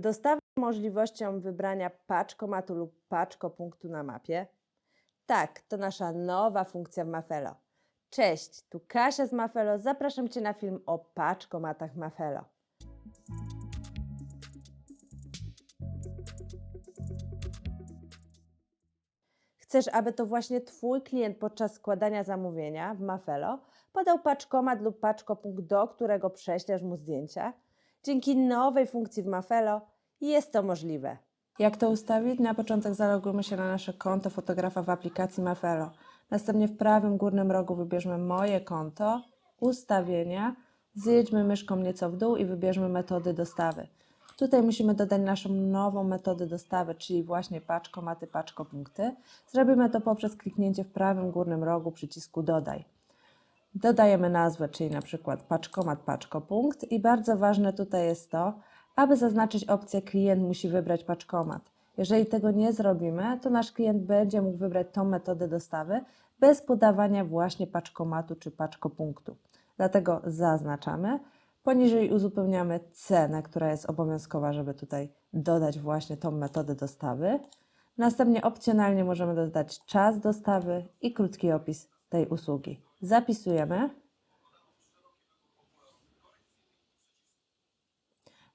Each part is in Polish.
Dostawa możliwością wybrania paczkomatu lub paczkopunktu na mapie. Tak, to nasza nowa funkcja w Mafelo. Cześć, tu Kasia z Mafelo. Zapraszam Cię na film o paczkomatach Mafelo. Chcesz, aby to właśnie Twój klient podczas składania zamówienia w Mafelo podał paczkomat lub paczkopunkt, do którego prześlesz mu zdjęcia? Dzięki nowej funkcji w Mafelo jest to możliwe. Jak to ustawić? Na początek zalogujmy się na nasze konto fotografa w aplikacji Mafelo. Następnie w prawym górnym rogu wybierzmy moje konto, ustawienia, zjedźmy myszką nieco w dół i wybierzmy metody dostawy. Tutaj musimy dodać naszą nową metodę dostawy, czyli właśnie paczkomaty, paczkopunkty. Zrobimy to poprzez kliknięcie w prawym górnym rogu przycisku dodaj. Dodajemy nazwę, czyli na przykład paczkomat, paczkopunkt i bardzo ważne tutaj jest to, aby zaznaczyć opcję klient musi wybrać paczkomat. Jeżeli tego nie zrobimy, to nasz klient będzie mógł wybrać tą metodę dostawy bez podawania właśnie paczkomatu czy paczkopunktu. Dlatego zaznaczamy. Poniżej uzupełniamy cenę, która jest obowiązkowa, żeby tutaj dodać właśnie tą metodę dostawy. Następnie opcjonalnie możemy dodać czas dostawy i krótki opis tej usługi. Zapisujemy.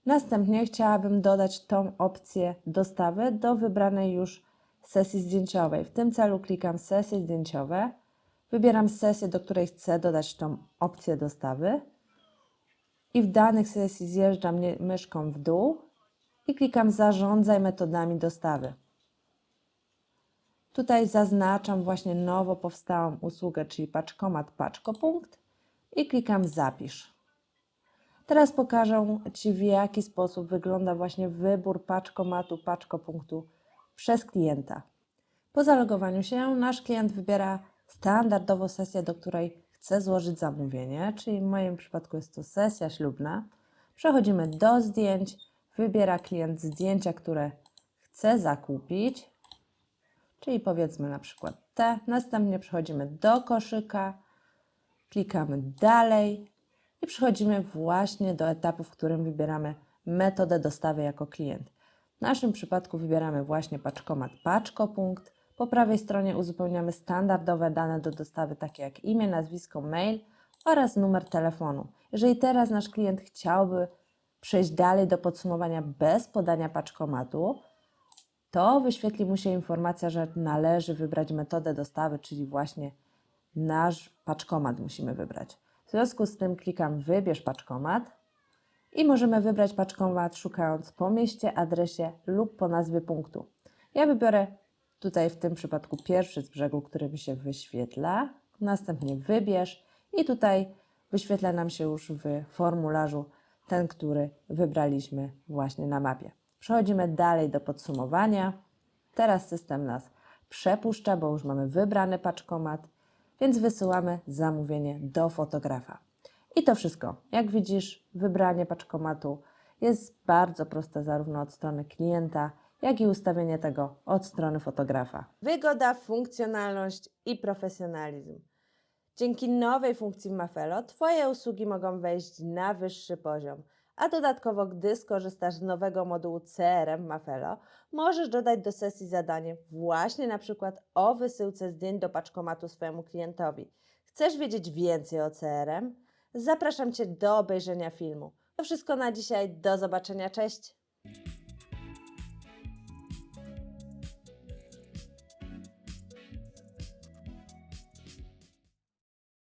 Następnie chciałabym dodać tą opcję dostawy do wybranej już sesji zdjęciowej. W tym celu klikam sesje zdjęciowe. Wybieram sesję, do której chcę dodać tą opcję dostawy. I w danych sesji zjeżdżam myszką w dół i klikam zarządzaj metodami dostawy. Tutaj zaznaczam właśnie nowo powstałą usługę, czyli paczkomat, paczkopunkt i klikam zapisz. Teraz pokażę Ci, w jaki sposób wygląda właśnie wybór paczkomatu, paczkopunktu przez klienta. Po zalogowaniu się nasz klient wybiera standardowo sesję, do której chce złożyć zamówienie, czyli w moim przypadku jest to sesja ślubna. Przechodzimy do zdjęć, wybiera klient zdjęcia, które chce zakupić, czyli powiedzmy na przykład te. Następnie przechodzimy do koszyka, klikamy dalej i przechodzimy właśnie do etapu, w którym wybieramy metodę dostawy jako klient. W naszym przypadku wybieramy właśnie paczkomat paczkopunkt. Po prawej stronie uzupełniamy standardowe dane do dostawy, takie jak imię, nazwisko, mail oraz numer telefonu. Jeżeli teraz nasz klient chciałby przejść dalej do podsumowania bez podania paczkomatu, to wyświetli mu się informacja, że należy wybrać metodę dostawy, czyli właśnie nasz paczkomat musimy wybrać. W związku z tym klikam wybierz paczkomat i możemy wybrać paczkomat szukając po mieście, adresie lub po nazwie punktu. Ja wybiorę tutaj w tym przypadku pierwszy z brzegu, który mi się wyświetla. Następnie wybierz i tutaj wyświetla nam się już w formularzu ten, który wybraliśmy właśnie na mapie. Przechodzimy dalej do podsumowania. Teraz system nas przepuszcza, bo już mamy wybrany paczkomat, więc wysyłamy zamówienie do fotografa. I to wszystko. Jak widzisz, wybranie paczkomatu jest bardzo proste zarówno od strony klienta, jak i ustawienie tego od strony fotografa. Wygoda, funkcjonalność i profesjonalizm. Dzięki nowej funkcji Mafelo Twoje usługi mogą wejść na wyższy poziom. A dodatkowo, gdy skorzystasz z nowego modułu CRM Mafelo, możesz dodać do sesji zadanie właśnie na przykład o wysyłce zdjęć do paczkomatu swojemu klientowi. Chcesz wiedzieć więcej o CRM? Zapraszam Cię do obejrzenia filmu. To wszystko na dzisiaj. Do zobaczenia. Cześć!